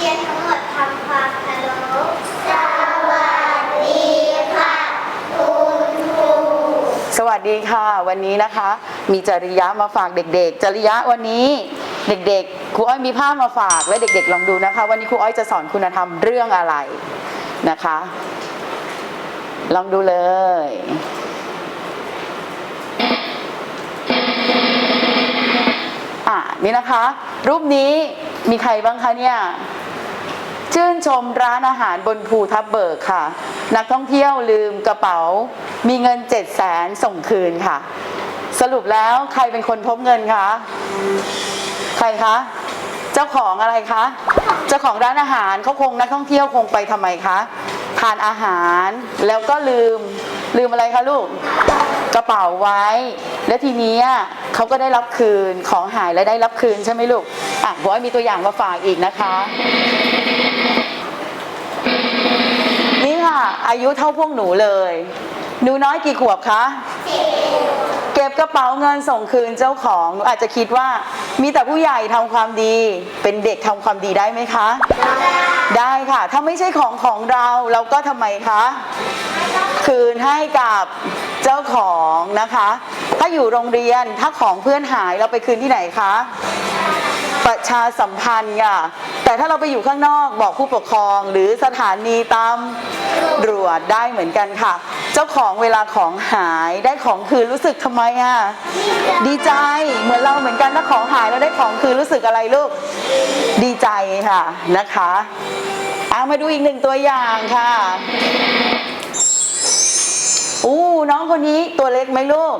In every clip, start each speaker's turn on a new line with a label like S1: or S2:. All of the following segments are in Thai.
S1: รียนทั้งหมดทำความเคารพสวัสดีค่ะคุณครู
S2: สวัสดีค่ะ วันนี้นะคะ มีจริยะมาฝากเด็กๆ จริยะวันนี้เด็กๆครูอ้อยมีภาพมาฝากและเด็ก ๆ ลองดูนะคะ วันนี้ครูอ้อยจะสอนคุณธรรมเรื่องอะไรนะคะ ลองดูเลยอะนี่นะคะ รูปนี้มีใครบ้างคะเนี่ย ชื่นชมร้านอาหารบนภูทับเบิกค่ะ นักท่องเที่ยวลืมกระเป๋า มีเงิน7 0 0แสนส่งคืนค่ะ สรุปแล้วใครเป็นคนพบเงินคะใครคะเจ้าของอะไรคะเจ้าของร้านอาหารเขาคงนักท่องเที่ยวคงไปทำไมคะทานอาหารแล้วก็ลืมลืมอะไรคะลูกกระเป๋าไว้ แล้วทีนี้เขาก็ได้รับคืนของหายและได้รับคืนใช่ไหมลูกอะบอยมีตัวอย่างมาฝากอีกนะคะ อายุเท่าพวกหนูเลย หนูน้อยกี่ขวบคะเก็บกระเป๋าเงินส่งคืนเจ้าของหนูอาจจะคิดว่ามีแต่ผู้ใหญ่ทำความดี เป็นเด็กทำความดีได้ไหมคะ ได้ค่ะ ถ้าไม่ใช่ของของเราเราก็ทำไมคะ คืนให้กับเจ้าของนะคะ ถ้าอยู่โรงเรียนถ้าของเพื่อนหายเราไปคืนที่ไหนคะ ประชาสัมพันธ์ค่ะแต่ถ้าเราไปอยู่ข้างนอกบอกผู้ปกครอง หรือสถานีตามตรวจได้เหมือนกันค่ะ เจ้าของเวลาของหายได้ของคืนรู้สึกทำไมอะดีใจเหมือนเราเหมือนกันถ้าของหายแล้วได้ของคืนรู้สึกอะไรลูก ดีใจค่ะนะคะเอามาดูอีกหนึ่งตัวอย่างค่ะอู้น้องคนนี้ตัวเล็กไหมลูก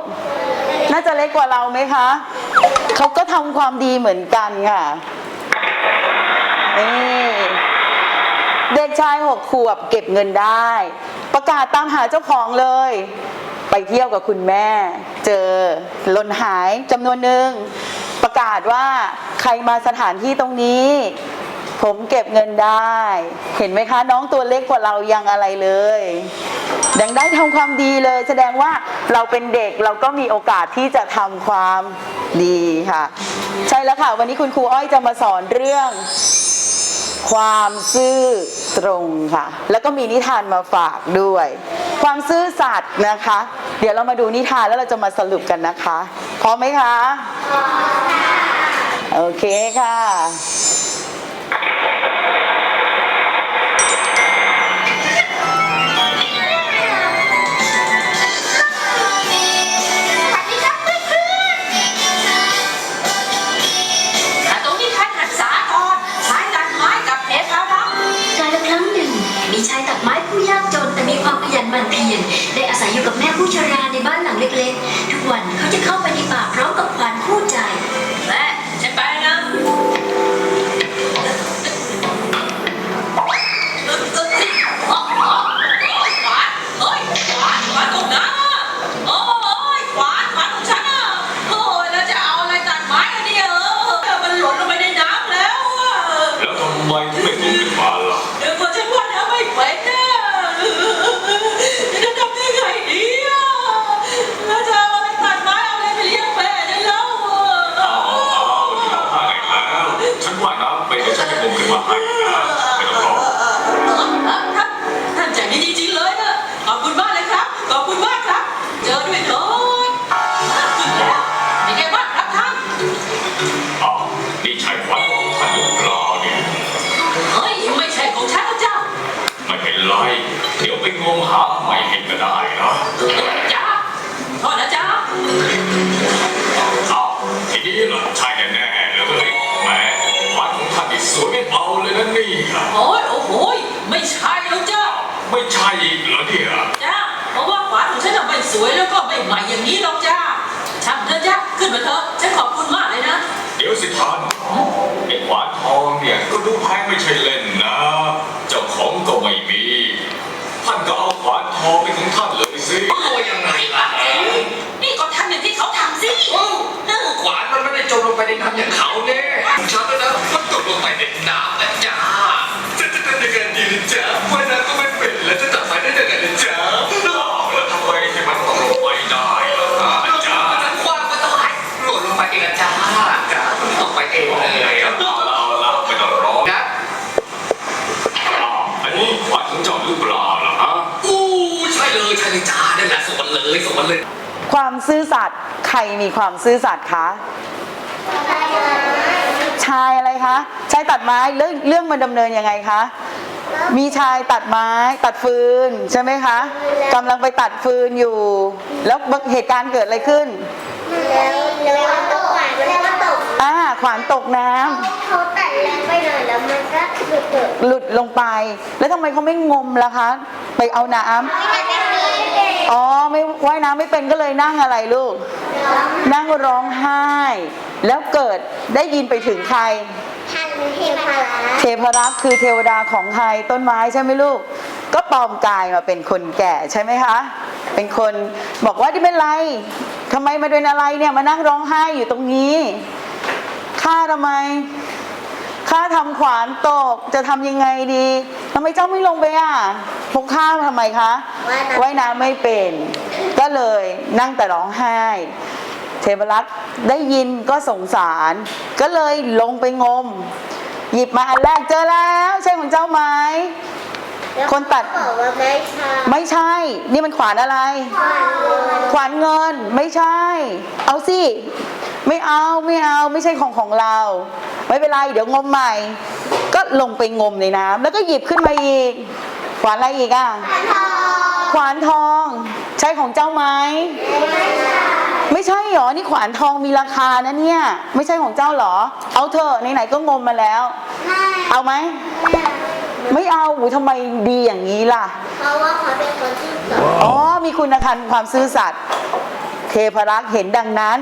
S2: น่าจะเล็กกว่าเราไหมคะ เขาก็ทำความดีเหมือนกันค่ะนี่เด็กชายหกขวบเก็บเงินได้ ประกาศตามหาเจ้าของเลย ไปเที่ยวกับคุณแม่ เจอหล่นหายจำนวนหนึ่งประกาศว่าใครมาสถานที่ตรงนี้ ผมเก็บเงินได้ เห็นไหมคะ น้องตัวเล็กกว่าเรายังอะไรเลย ดังได้ทำความดีเลย แสดงว่าเราเป็นเด็กเราก็มีโอกาสที่จะทำความดีค่ะ ใช่แล้วค่ะ วันนี้คุณครูอ้อยจะมาสอนเรื่อง ความซื่อตรงค่ะ แล้วก็มีนิทานมาฝากด้วย ความซื่อสัตย์นะคะ เดี๋ยวเรามาดูนิทานแล้วเราจะมาสรุปกันนะคะพร้อมไหมคะพร้อมค่ะโอเคค่ะ
S3: อาศัยอยู่กับแม่ผู้ชราในบ้านหลังเล็กๆ ทุกวันเขาจะเข้าไปในป่าพร้อมกับขวานคู่ใจ
S4: แม่ฉันไปนะขวานเฮ้ยขวานขวานต งมหา
S5: ใหม่
S4: เห็
S5: นก็ได้นะ
S4: จ้าโทษนะจ้า
S5: เอาทีนี้เหรอใช่แน่ๆเลยแหมขวัญของท่านนี่สวยไม่เบาเลยนะเนี่ย
S4: โอ้ยโอ้โหยไม่ใช่แล้วเจ้า
S5: ไม่ใช่อีกเหรอเนี่ย
S4: จ้าเพราะว่าขวานของฉันน่ะไม่สวยแล้วก็ไม่ใหม่อย่างนี้หรอกจ้าช่างเถอะจ้าขึ้นมาเถอะฉันขอบคุณมากเลยนะ
S5: เดี๋ยวสิท่านไอ้ขวานทองเนี่ยก็ดูแพงไม่ใช่เล่นนะ เจ้าของก็ไม่มี ท่านก็เอาขวานทองเป็นของท่านเลยสิ
S6: ตัวยังไงล่ะ
S4: เอ๊ะนี่ก็ทำอย่างที่เขาทำสิ
S6: โอ้ขวานมันไม่ได้จมลงไปในน้ำอย่างเขาเนี่ยฉันนะนะมันตกลงไปในน้ำนะจ๊ะจะจะจะยังไงดีนะจ๊ะว่ายน้ำก็ไม่เป็นแล้วจะจับไฟได้ยังไงนะจ๊ะ
S5: แล้วทำไมให้มันตกลงไปได้ล่ะครับอาจารย์
S6: นั้นคว้างก็ต้องให้หล่นลงไปเองนะจ๊ะจ๊ะมันตกไปเองเลย
S5: เอาละเอาละไม่ต้องร้อง
S6: นะ
S2: ซื่อสัตย์ใครมีความซื่อสัตย์คะชายอะไรคะชายตัดไม้เรื่องเรื่องมันดำเนินยังไงคะมีชายตัดไม้ตัดฟืนใช่ไหมคะกำลังไปตัดฟืนอยู่ แล้วเหตุการณ์เกิดอะไรขึ้น
S1: แล้วแล้วก็ตกหวานแล้วก็ตก
S2: อ่าขวานตกน้ำ
S1: เขาตัดแรงไปหน่อยแล้วมันก็หลุดเกิด
S2: หลุดลงไป แล้วทำไมเขาไม่งมล่ะคะ ไปเอาน้ำ อ๋อไม่ว่ายน้ำไม่เป็นก็เลยนั่งอะไรลูก
S1: ร้อง
S2: นั่งร้องไห้ แล้วเกิดได้ยินไปถึงใคร
S1: ทันเทพารา
S2: เทพรักษ์คือเทวดาของใครต้นไม้ใช่ไหมลูก ก็ปลอมกายมาเป็นคนแก่ใช่ไหมคะ เป็นคนบอกว่าที่เป็นไรทำไมมาเป็นอะไรเนี่ยมานั่งร้องไห้อยู่ตรงนี้ข้าทำไมข้าทำขวานตกจะทำยังไงดีทำไมเจ้าไม่ลงไปอะ พกข้าทำไมคะว่ายน้ำไม่เป็น ก็เลยนั่งแต่ร้องไห้ เทพรักษ์ได้ยินก็สงสาร ก็เลยลงไปงม หยิบมาอันแรกเจอแล้ว ใช่ของเจ้าไหมคนตัด
S1: บอกว่าไม่ใช่
S2: ไม่ใช่ นี่มันขวานอะไร
S1: ขวานเลย
S2: ขวานเงินไม่ใช่ เอาสิ ไม่เอาไม่เอาไม่ใช่ของของเรา ไม่เป็นไรเดี๋ยวงมใหม่ ก็ลงไปงมในน้ำแล้วก็หยิบขึ้นมาอีก ขวานอะไรอีกอะ ขวานทอง ใช่ของเจ้าไหมไม่ใช่หรอ นี่ขวานทองมีราคานะเนี่ย ไม่ใช่ของเจ้าหรอ เอาเถอะไหนๆก็งมมาแล้ว
S1: ไม่
S2: เอาไหม ไม่เอาหูทำไมดีอย่างนี้ล่ะ
S1: เพราะว่าเขาเป็นคนที่สอง
S2: อ๋อ มีคุณธรรมความซื่อสัตย์ เทพรักษ์เห็นดังนั้น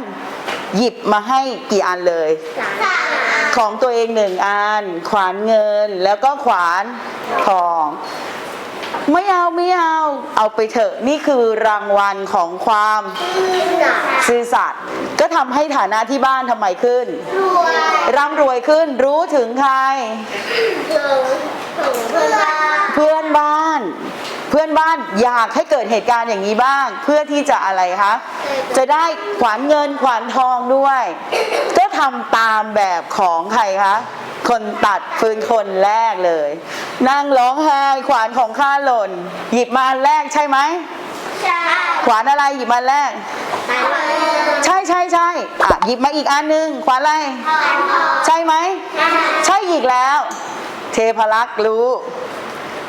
S2: หยิบมาให้กี่อันเลย
S1: สาม
S2: ของตัวเองหนึ่งอัน ขวานเงิน แล้วก็ขวานทอง ไม่เอาไม่เอา เอาไปเถอะนี่คือรางวัลของความ
S1: สาม
S2: ซื่อสัตย์ก็ทำให้ฐานะที่บ้านทำไมขึ้น
S1: รวย
S2: ร่ำรวยขึ้นรู้ถึงใคร
S1: ถึงถึงเพื่อน
S2: เพื่อนบ้าน เพื่อนบ้านอยากให้เกิดเหตุการณ์อย่างนี้บ้าง เพื่อที่จะอะไรคะจะได้ขวานเงินขวานทองด้วย ก็ทำตามแบบของใครคะ คนตัดฟืนคนแรกเลย นั่งร้องไห้ขวานของข้าหล่น หยิบมาอันแรกใช่ไหม
S1: ใช่
S2: ขวานอะไรหยิบมาอันแรก
S1: ไปเลย
S2: ใช่ใช่ใช่อะหยิบมาอีกอันหนึงขวานอะไร
S1: ขวานทอง
S2: ใช่ไหมใช่อีกแล้ว เทพรักษ์รู้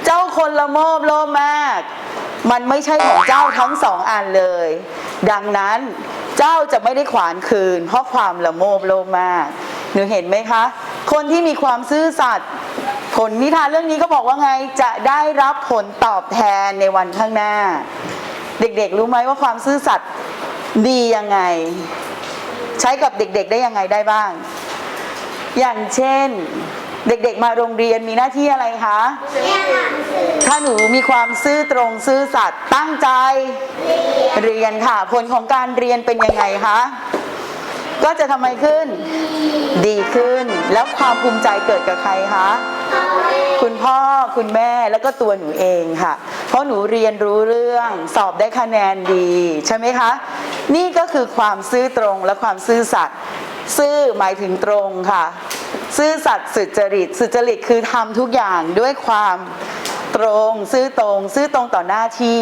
S2: เจ้าคนละโมบโลภมาก มันไม่ใช่ของเจ้าทั้งสองอันเลย ดังนั้นเจ้าจะไม่ได้ขวานคืน เพราะความละโมบโลภมากหนูเห็นไหมคะ คนที่มีความซื่อสัตย์ผลนิทานเรื่องนี้ก็บอกว่าไงจะได้รับผลตอบแทนในวันข้างหน้า เด็กๆ รู้ไหมว่าความซื่อสัตย์ดียังไง ใช้กับเด็กๆ ได้ยังไงได้บ้าง อย่างเช่น เด็กๆ มาโรงเรียนมีหน้าที่อะไรคะ
S1: เรียนหนังสือ
S2: ถ้าหนูมีความซื่อตรงซื่อสัตย์ตั้งใจเรียนค่ะ ผลของการเรียนเป็นยังไงคะก็จะทำไมขึ้น ดีขึ้น แล้วความภูมิใจเกิดกับใครคะ คุณพ่อคุณแม่แล้วก็ตัวหนูเองค่ะ เพราะหนูเรียนรู้เรื่องสอบได้คะแนนดีใช่ไหมคะ นี่ก็คือความซื่อตรงและความซื่อสัตย์ซื่อหมายถึงตรงค่ะ ซื่อสัตย์สุจริต สุจริตคือทำทุกอย่างด้วยความตรง ซื่อตรง ซื่อตรงต่อหน้าที่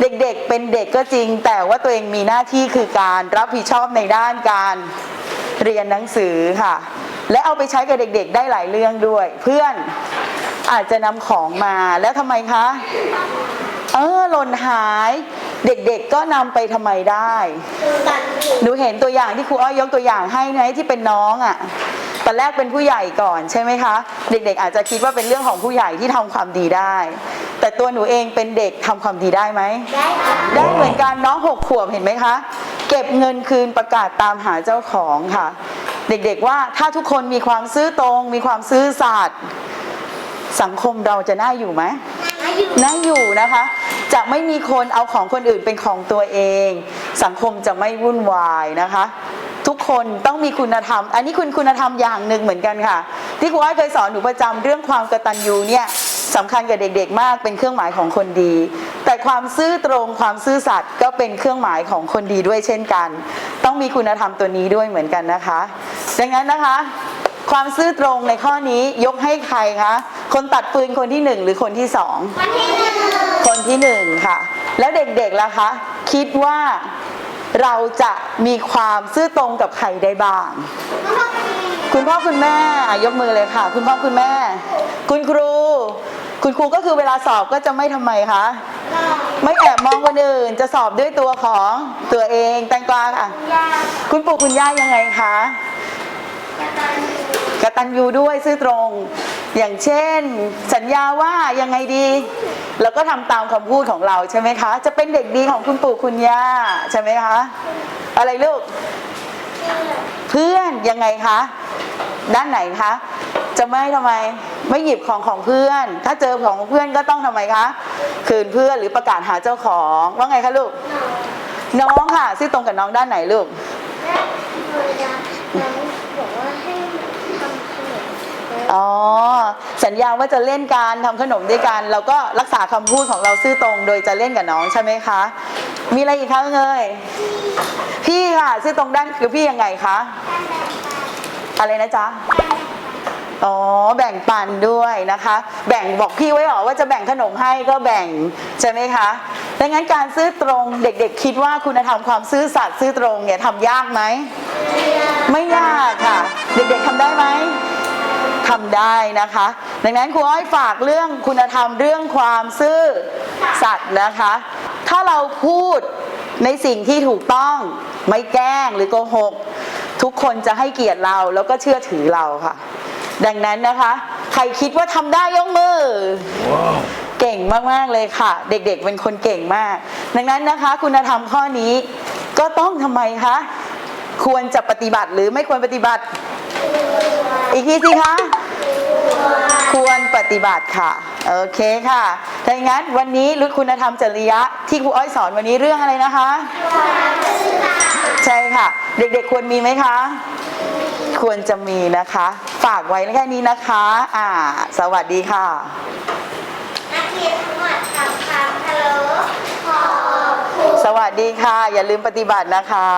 S2: เด็กๆ เป็นเด็กก็จริง แต่ว่าตัวเองมีหน้าที่คือการรับผิดชอบในด้านการ เรียนหนังสือค่ะ และเอาไปใช้กับเด็กๆ ได้หลายเรื่องด้วย เพื่อนอาจจะนำของมาแล้วทำไมคะเออหล่นหาย เด็กๆก็นำไปทำไมได้
S1: กันผิด
S2: หนูเห็นตัวอย่างที่ครูอ้อยยกตัวอย่างให้ไหมที่เป็นน้องอะ่ะตอนแรกเป็นผู้ใหญ่ก่อนใช่ไหมคะ เด็กๆอาจจะคิดว่าเป็นเรื่องของผู้ใหญ่ที่ทำความดีได้ แต่ตัวหนูเองเป็นเด็กทำความดีได้ไหม
S1: ได้ค่ะ
S2: ได้เหมือนกันน้องหกขวบเห็นไหมคะ เก็บเงินคืนประกาศตามหาเจ้าของค่ะ เด็กๆว่าถ้าทุกคนมีความซื่อตรง มีความซื่อสัตย์สังคมเราจะน่าอยู่ไหม
S1: มาอยู่
S2: น่าอยู่นะคะ จะไม่มีคนเอาของคนอื่นเป็นของตัวเอง สังคมจะไม่วุ่นวายนะคะ ทุกคนต้องมีคุณธรรม อันนี้คุณคุณธรรมอย่างหนึ่งเหมือนกันค่ะ ที่ครูอ้อยเคยสอนหนูประจำเรื่องความกตัญญูเนี่ยสำคัญกับเด็กๆมากเป็นเครื่องหมายของคนดี แต่ความซื่อตรงความซื่อสัตย์ก็เป็นเครื่องหมายของคนดีด้วยเช่นกัน ต้องมีคุณธรรมตัวนี้ด้วยเหมือนกันนะคะ ดังนั้นนะคะ ความซื่อตรงในข้อนี้ยกให้ใครคะคนตัดปืนคนที่หนึ่งหรือคนที่สอง
S1: วันที่หนึ่ง
S2: คนที่หนึ่งค่ะ แล้วเด็กๆล่ะคะ คิดว่าเราจะมีความซื่อตรงกับใครได้บ้าง คุณพ่อคุณแม่อะยกมือเลยค่ะ คุณพ่อคุณแม่ คุณครู คุณครูก็คือเวลาสอบก็จะไม่ทำไมคะ ไม่แอบมองคนอื่น จะสอบด้วยตัวของตัวเองแตงกวาค่ะ
S1: ยา
S2: คุณปู่คุณย่ายังไงคะ
S1: จะตัน
S2: กตัญญูด้วยซื่อตรง อย่างเช่น สัญญาว่ายังไงดี แล้วก็ทำตามคำพูดของเราใช่ไหมคะ จะเป็นเด็กดีของคุณปู่คุณย่าใช่ไหมคะ อะไรลูก เพื่อนยังไงคะ ด้านไหนคะ จะไม่ทำไมไม่หยิบของของเพื่อน ถ้าเจอของเพื่อนก็ต้องทำไมคะคืนเพื่อนหรือประกาศหาเจ้าของว่าไงคะลูก น้องค่ะซื่อตรงกับน้องด้านไหนลูก
S1: แม่เวลาน้องบอกว่าให้ทำขนม
S2: อ๋อสัญญาว่าจะเล่นการทำขนมด้วยกัน เราก็รักษาคำพูดของเราซื่อตรงโดยจะเล่นกับน้องใช่ไหมคะ มีอะไรอีกคะเงยพี่ค่ะซื่อตรงด้านคือพี่ยังไงคะอะไรนะจ๊ะ อ๋อแบ่งปันด้วยนะคะ แบ่งบอกพี่ไว้หรอว่าจะแบ่งขนมให้ก็แบ่งใช่ไหมคะดังนั้นการซื่อตรงเด็กๆ คิดว่าคุณธรรมความซื่อสัตย์ซื่อตรงเนี่ยทำยากไหมไม่ยากค่ะ เด็กๆทำได้ไหมทำได้นะคะ ดังนั้นครูอ้อยฝากเรื่องคุณธรรมเรื่องความซื่อสัตย์นะคะ ถ้าเราพูดในสิ่งที่ถูกต้องไม่แกล้งหรือโกหก ทุกคนจะให้เกียรติเราแล้วก็เชื่อถือเราค่ะ ดังนั้นนะคะ ใครคิดว่าทำได้ยกมือ เก่งมาก ๆ เลยค่ะ เด็กๆเป็นคนเก่งมาก ดังนั้นนะคะ คุณธรรมข้อนี้ก็ต้องทำไมคะ ควรจะปฏิบัติหรือไม่ควรปฏิบัติ อีกทีสิคะควรปฏิบัติค่ะ โอเคค่ะดังนั้นวันนี้รุดคุณธรรมจริยะที่ครูอ้อยสอนวันนี้เรื่องอะไรนะคะใช่ค่ะ เด็กๆควรมีไหมคะ ควรจะมีนะคะ ฝากไว้แค่นี้นะคะ อ่า สวัสดีค่ะ
S1: นักเรียนทั้งหมดทำความเคารพขอบคุณ
S2: สวัสดีค่ะ อย่าลืมปฏิบัตินะคะ